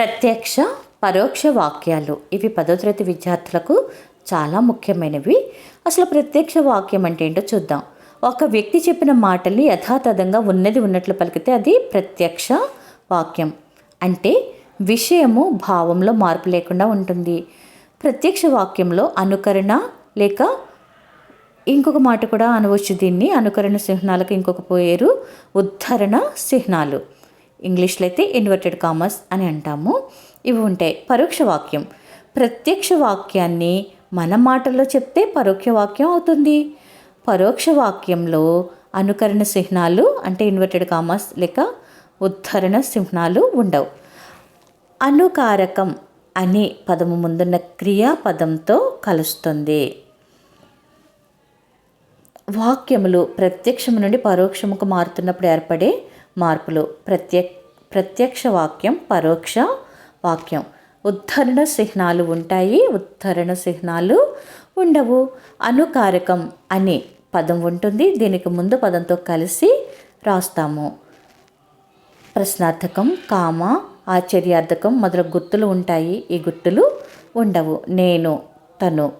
ప్రత్యక్ష పరోక్ష వాక్యాలు. ఇవి పదో తరగతి విద్యార్థులకు చాలా ముఖ్యమైనవి. అసలు ప్రత్యక్ష వాక్యం అంటే ఏంటో చూద్దాం. ఒక వ్యక్తి చెప్పిన మాటల్ని యథాతథంగా ఉన్నది ఉన్నట్లు పలికితే అది ప్రత్యక్ష వాక్యం. అంటే విషయము భావంలో మార్పు లేకుండా ఉంటుంది. ప్రత్యక్ష వాక్యంలో అనుకరణ లేక ఇంకొక మాట కూడా అనవచ్చు దీన్ని. అనుకరణ చిహ్నాలకు ఇంకొక పేరు ఉద్ధరణ చిహ్నాలు. ఇంగ్లీష్లో అయితే ఇన్వర్టెడ్ కామర్స్ అని అంటాము. ఇవి ఉంటాయి పరోక్ష వాక్యం. ప్రత్యక్ష వాక్యాన్ని మన మాటల్లో చెప్తే పరోక్ష వాక్యం అవుతుంది. పరోక్ష వాక్యంలో అనుకరణ చిహ్నాలు అంటే ఇన్వర్టెడ్ కామర్స్ లేక ఉద్ధరణ చిహ్నాలు ఉండవు. అనుకారకం అనే పదము ముందున్న క్రియాపదంతో కలుస్తుంది. వాక్యములు ప్రత్యక్షము నుండి పరోక్షముకు మారుతున్నప్పుడు ఏర్పడే మార్పులు. ప్రత్యక్ ప్రత్యక్ష వాక్యం పరోక్ష వాక్యం. ఉద్ధరణ చిహ్నాలు ఉంటాయి. ఉద్ధరణ చిహ్నాలు ఉండవు. అనుకారకం అనే పదం ఉంటుంది. దీనికి ముందు పదంతో కలిసి రాస్తాము. ప్రశ్నార్థకం కామ ఆశ్చర్యార్థకం మొదలగు గుర్తులు ఉంటాయి. ఈ గుర్తులు ఉండవు. నేను తను.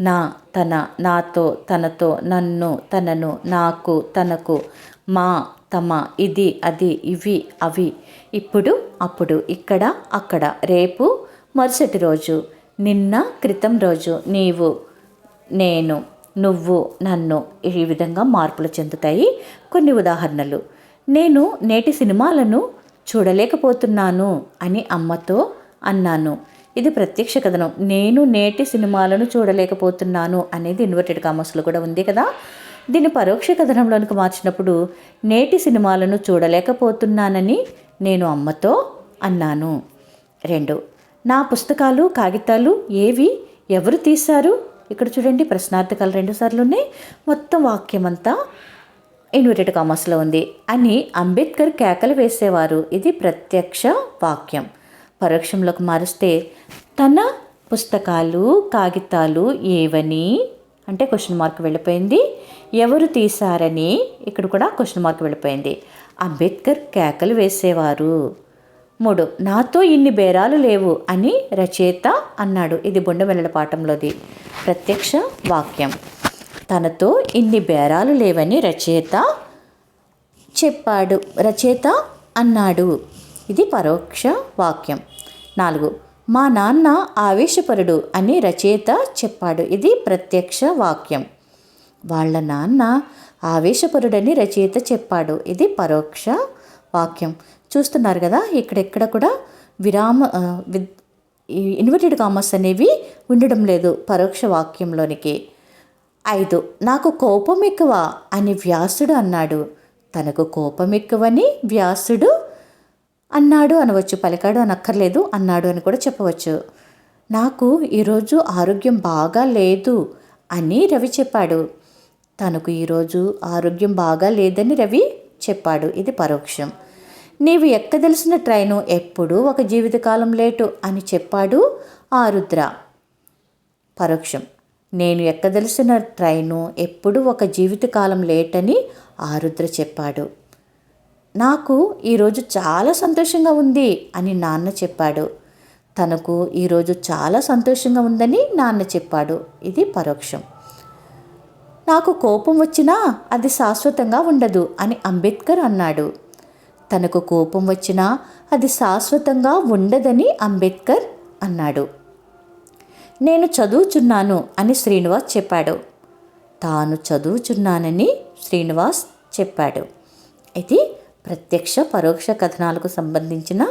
నా తన నాతో తనతో నన్ను తనను నాకు తనకు మా తమ ఇది అది ఇవి అవి. ఇప్పుడు అప్పుడు ఇక్కడ అక్కడ రేపు మరుసటి రోజు నిన్న క్రితం రోజు నీవు నేను నువ్వు నన్ను ఈ విధంగా మార్పులు చెందుతాయి. కొన్ని ఉదాహరణలు. నేను నేటి సినిమాలను చూడలేకపోతున్నాను అని అమ్మతో అన్నాను. ఇది ప్రత్యక్ష కథనం. నేను నేటి సినిమాలను చూడలేకపోతున్నాను అనేది ఇన్వర్టెడ్ కామర్స్లో కూడా ఉంది కదా. దీన్ని పరోక్ష కథనంలోనికి మార్చినప్పుడు నేటి సినిమాలను చూడలేకపోతున్నానని నేను అమ్మతో అన్నాను. రెండు నా పుస్తకాలు కాగితాలు ఏవి ఎవరు తీశారు? ఇక్కడ చూడండి ప్రశ్నార్థకాలు రెండు సార్లు ఉన్నాయి. మొత్తం వాక్యం అంతా ఇన్వర్టెడ్ కామర్స్లో ఉంది అని అంబేద్కర్ కేకలు వేసేవారు. ఇది ప్రత్యక్ష వాక్యం. పరోక్షంలోకి మారిస్తే తన పుస్తకాలు కాగితాలు ఏవని? అంటే క్వశ్చన్ మార్క్ వెళ్ళిపోయింది. ఎవరు తీశారని ఇక్కడ కూడా క్వశ్చన్ మార్క్ వెళ్ళిపోయింది. అంబేద్కర్ కేకలు వేసేవారు. మూడు నాతో ఇన్ని బేరాలు లేవు అని రచయిత అన్నాడు. ఇది బొండవెల్లల పాఠంలోది. ప్రత్యక్ష వాక్యం. తనతో ఇన్ని బేరాలు లేవని రచయిత చెప్పాడు. రచయిత అన్నాడు. ఇది పరోక్ష వాక్యం. నాలుగు. మా నాన్న ఆవేశపరుడు అని రచయిత చెప్పాడు. ఇది ప్రత్యక్ష వాక్యం. వాళ్ళ నాన్న ఆవేశపరుడని రచయిత చెప్పాడు. ఇది పరోక్ష వాక్యం. చూస్తున్నారు కదా ఇక్కడెక్కడ కూడా విరామ ఇన్వర్టెడ్ కామర్స్ అనేవి ఉండడం లేదు పరోక్ష వాక్యంలోనికి. ఐదు. నాకు కోపం ఎక్కువ అని వ్యాసుడు అన్నాడు. తనకు కోపం ఎక్కువని వ్యాసుడు అన్నాడు అనవచ్చు పలికాడు అనక్కర్లేదు అన్నాడు అని కూడా చెప్పవచ్చు. నాకు ఈరోజు ఆరోగ్యం బాగా లేదు అని రవి చెప్పాడు. తనకు ఈరోజు ఆరోగ్యం బాగా లేదని రవి చెప్పాడు. ఇది పరోక్షం. నీవు ఎక్కదలిసిన ట్రైను ఎప్పుడూ ఒక జీవితకాలం లేటు అని చెప్పాడు ఆరుద్ర పరోక్షం. నేను ఎక్కదలిసిన ట్రైను ఎప్పుడు ఒక జీవితకాలం లేటని అని ఆరుద్ర చెప్పాడు. నాకు ఈరోజు చాలా సంతోషంగా ఉంది అని నాన్న చెప్పాడు. తనకు ఈరోజు చాలా సంతోషంగా ఉందని నాన్న చెప్పాడు. ఇది పరోక్షం. నాకు కోపం వచ్చినా అది శాశ్వతంగా ఉండదు అని అంబేద్కర్ అన్నాడు. తనకు కోపం వచ్చినా అది శాశ్వతంగా ఉండదని అంబేద్కర్ అన్నాడు. నేను చదువుచున్నాను అని శ్రీనివాస్ చెప్పాడు. తాను చదువుచున్నానని శ్రీనివాస్ చెప్పాడు. ఇది ప్రత్యక్ష పరోక్ష కథనాలకు సంబంధించిన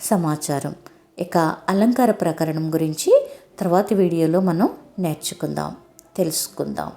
సమాచారం. ఇక అలంకార ప్రకరణం గురించి తర్వాతి వీడియోలో మనం నేర్చుకుందాం తెలుసుకుందాం.